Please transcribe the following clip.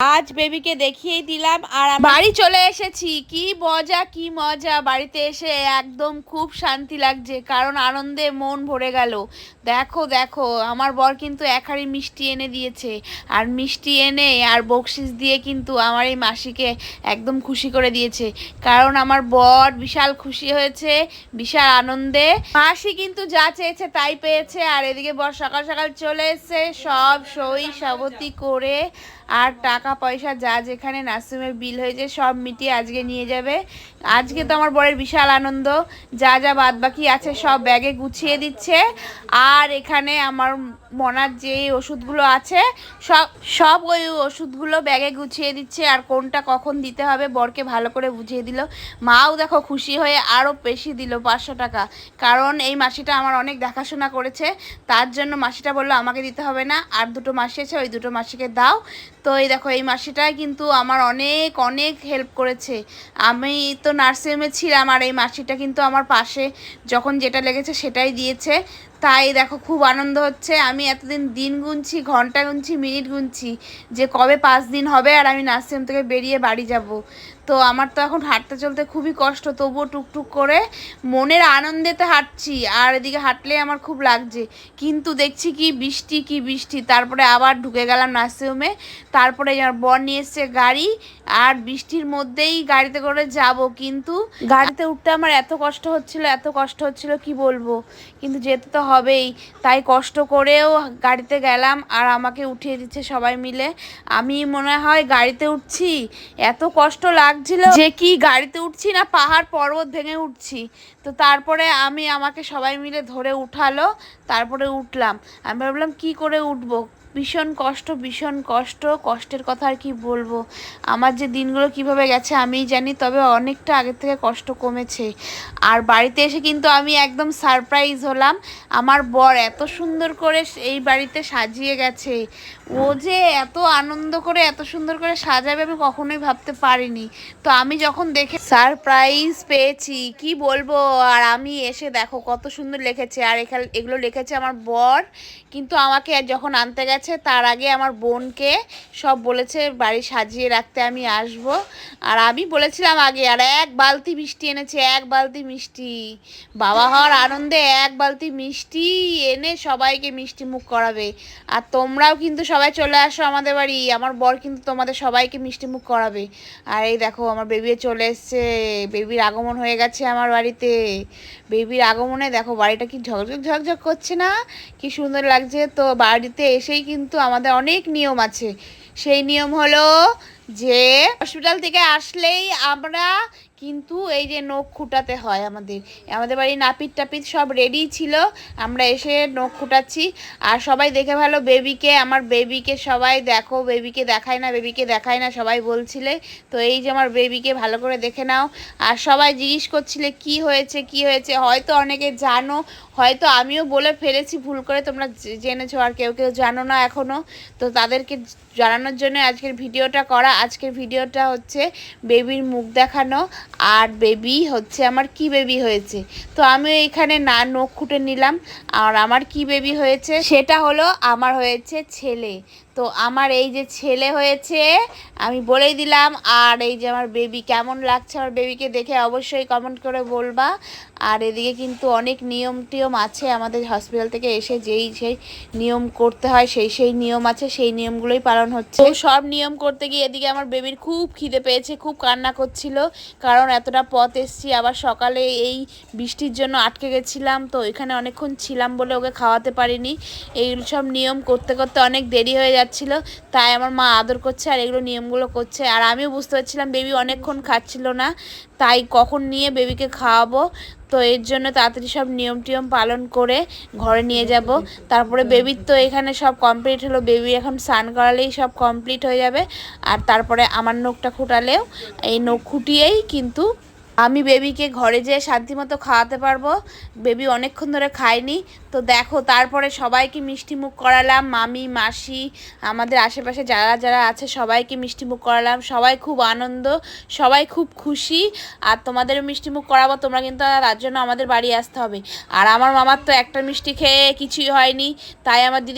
আজ বেবিকে দেখিয়েই দিলাম আর বাড়ি চলে এসেছি। কি মজা কি মজা। বাড়িতে এসে একদম খুব শান্তি লাগছে, কারণ আনন্দে মন ভরে গেল। দেখো দেখো, আমার বর কিন্তু এক মিষ্টি এনে দিয়েছে। আর মিষ্টি এনে আর বকশিস দিয়ে কিন্তু আমার এই মাসিকে একদম খুশি করে দিয়েছে। কারণ আমার বর বিশাল খুশি হয়েছে, বিশাল আনন্দে। মাসি কিন্তু যা চেয়েছে তাই পেয়েছে। আর এদিকে বর সকাল সকাল চলে এসেছে, সব সই সাবতি করে আর টাকা পয়সা যা যেখানে নার্সিংহোমের বিল হয়েছে সব মিটিয়ে আজকে নিয়ে যাবে। আজকে তো আমার বরের বিশাল আনন্দ। যা যা বাদ বাকি আছে সব ব্যাগে গুছিয়ে দিচ্ছে। আর এখানে আমার মনার যে ওষুধগুলো আছে, সব সব ওই ওষুধগুলো ব্যাগে গুছিয়ে দিচ্ছে। আর কোনটা কখন দিতে হবে বরকে ভালো করে বুঝিয়ে দিল। মাও দেখো খুশি হয়ে আরও বেশি দিল পাঁচশো টাকা। কারণ এই মাসিটা আমার অনেক দেখাশোনা করেছে। তার জন্য মাসিটা বলল, আমাকে দিতে হবে না। আর দুটো মাসি আছে, ওই দুটো মাসিকে দাও। তো এই দেখো এই মাসিটাই কিন্তু আমার অনেক অনেক হেল্প করেছে। আমি তো নার্সিংহোমে ছিলাম আর এই মাসিটা কিন্তু আমার পাশে যখন যেটা লেগেছে সেটাই দিয়েছে। তাই দেখো খুব আনন্দ হচ্ছে। আমি এতদিন দিন গুনছি ঘণ্টা গুনছি মিনিট গুনছি যে কবে পাঁচ দিন হবে আর আমি নার্সিংহোম থেকে বেরিয়ে বাড়ি যাব। তো আমার তো এখন হাঁটতে চলতে খুবই কষ্ট তবুও টুকটুক করে মনের আনন্দেতে হাঁটছি আর এদিকে হাঁটলে আমার খুব লাগছে। কিন্তু দেখছি কি বৃষ্টি কি বৃষ্টি। তারপরে আবার ঢুকে গেলাম নার্সিংহোমে তারপরে আমার বর নিয়ে এসছে গাড়ি আর বৃষ্টির মধ্যেই গাড়িতে করে যাব। কিন্তু গাড়িতে উঠতে আমার এত কষ্ট হচ্ছিল এত কষ্ট হচ্ছিল কি বলব? কিন্তু যেতে তো হবেই। তাই কষ্ট করেও গাড়িতে গেলাম আর আমাকে উঠিয়ে দিচ্ছে সবাই মিলে। আমি মনে হয় গাড়িতে উঠছি। এত কষ্ট লাগছিল যে কি গাড়িতে উঠছি না, পাহাড় পর্বত ভেঙে উঠছি। তো তারপরে আমি আমাকে সবাই মিলে ধরে উঠালো, তারপরে উঠলাম। আমি ভাবলাম, কি করে উঠবো? ভীষণ কষ্ট ভীষণ কষ্ট, কষ্টের কথা আর কি বলব। আমার যে দিনগুলো কীভাবে গেছে আমিই জানি, তবে অনেকটা আগের থেকে কষ্ট কমেছে। আর বাড়িতে এসে কিন্তু আমি একদম সারপ্রাইজ হলাম। আমার বর এত সুন্দর করে এই বাড়িতে সাজিয়ে গেছে। ও যে এত আনন্দ করে এত সুন্দর করে সাজাবে আমি কখনোই ভাবতে পারিনি। তো আমি যখন দেখে সারপ্রাইজ পেয়েছি, কি বলব? আর আমি এসে দেখো কত সুন্দর লেখেছে। আর এখানে এগুলো লিখেছে আমার বর। কিন্তু আমাকে যখন আনতে গেছে তার আগে আমার বোনকে সব বলেছে, বাড়ি সাজিয়ে রাখতে আমি আসব। আর আমি বলেছিলাম আগে, আর এক বালতি মিষ্টি এনেছে, এক বালতি মিষ্টি। বাবা হওয়ার আনন্দে এক বালতি মিষ্টি এনে সবাইকে মিষ্টি মুখ করাবে। আর তোমরাও কিন্তু সবাই চলে আসো আমাদের বাড়ি, আমার বর কিন্তু তোমাদের সবাইকে মিষ্টি মুখ করাবে। আর এই দেখো, আমার বেবি চলে এসছে, বেবির আগমন হয়ে গেছে আমার বাড়িতে। বেবির আগমনে দেখো, বাড়িটা কি ঝকঝক ঝকঝক করছে না? কি সুন্দর লাগছে। তো বাড়িতে এসেই কিন্তু আমাদের অনেক নিয়ম আছে। সেই নিয়ম হলো যে হসপিটাল থেকে আসলেই আমরা কিন্তু এই যে নখ খুঁটাতে হয় আমাদের। আমাদের বাড়ি নাপিত টাপিত সব রেডি ছিল, আমরা এসে নখ খুঁটাচ্ছি। আর সবাই দেখে ভালো বেবিকে আমার বেবিকে সবাই দেখো বেবিকে দেখায় না বেবিকে দেখায় না, সবাই বলছিলে। তো এই যে আমার বেবিকে ভালো করে দেখে নাও। আর সবাই জিজ্ঞেস করছিলে, কি হয়েছে কি হয়েছে? হয়তো অনেকে জানো হয়তো আমিও বলে ফেলেছি ভুল করে, তোমরা জেনেছো আর কেউ কেউ জানো না এখনও তো তাদেরকে জানানোর জন্য আজকের ভিডিওটা করা। আজকের ভিডিওটা হচ্ছে বেবির মুখ দেখানো আর বেবি হচ্ছে আমার কি বেবি হয়েছে। তো আমিও এখানে না নখ খুঁটে নিলাম আর আমার কি বেবি হয়েছে সেটা হলো আমার হয়েছে ছেলে। তো আমার এই যে ছেলে হয়েছে, আমি বলেই দিলাম, আর এই যে আমার বেবি কেমন লাগছে আমার বেবিকে দেখে অবশ্যই কমেন্ট করে বলবা। আর এদিকে কিন্তু অনেক নিয়ম টিয়ম আছে আমাদের হসপিটাল থেকে এসে যেই সেই নিয়ম করতে হয় সেই সেই নিয়ম আছে সেই নিয়মগুলোই পালন হচ্ছে। সব নিয়ম করতে গিয়ে এদিকে আমার বেবির খুব খিদে পেয়েছে খুব কান্না করছিল কারণ এতটা পথ এসছি আবার সকালে এই বৃষ্টির জন্য আটকে গেছিলাম তো এখানে অনেকক্ষণ ছিলাম বলে ওকে খাওয়াতে পারিনি। এই সব নিয়ম করতে করতে অনেক দেরি হয়ে যাচ্ছিল তাই আমার মা আদর করছে আর এগুলো নিয়মগুলো করছে। আর আমিও বুঝতে পারছিলাম বেবি অনেকক্ষণ খাচ্ছিল না তাই কখন নিয়ে বেবিকে খাওয়াবো? তো এর জন্য তাড়াতাড়ি সব নিয়ম টিয়ম পালন করে ঘরে নিয়ে যাব। তারপরে বেবির তো এখানে সব কমপ্লিট হলো। বেবি এখন স্নান করালেই সব কমপ্লিট হয়ে যাবে। আর তারপরে আমার নখটা খুঁটালেও। এই নখ খুঁটিয়েই কিন্তু আমি বেবিকে ঘরে যেয়ে শান্তি মতো খাওয়াতে পারব। বেবি অনেকক্ষণ ধরে খায়নি। তো দেখো, তারপরে সবাইকে মিষ্টি মুখ করালাম। মামি, মাসি, আমাদের আশেপাশে যারা যারা আছে, সবাইকে মিষ্টি মুখ করালাম। সবাই খুব আনন্দ, সবাই খুব খুশি। আর তোমাদেরও মিষ্টি মুখ করাবো, তোমরা কিন্তু তার জন্য আমাদের বাড়ি আসতে হবে। আর আমার মামার তো একটা মিষ্টি খেয়ে কিছুই হয়নি। তাই আমার দিদি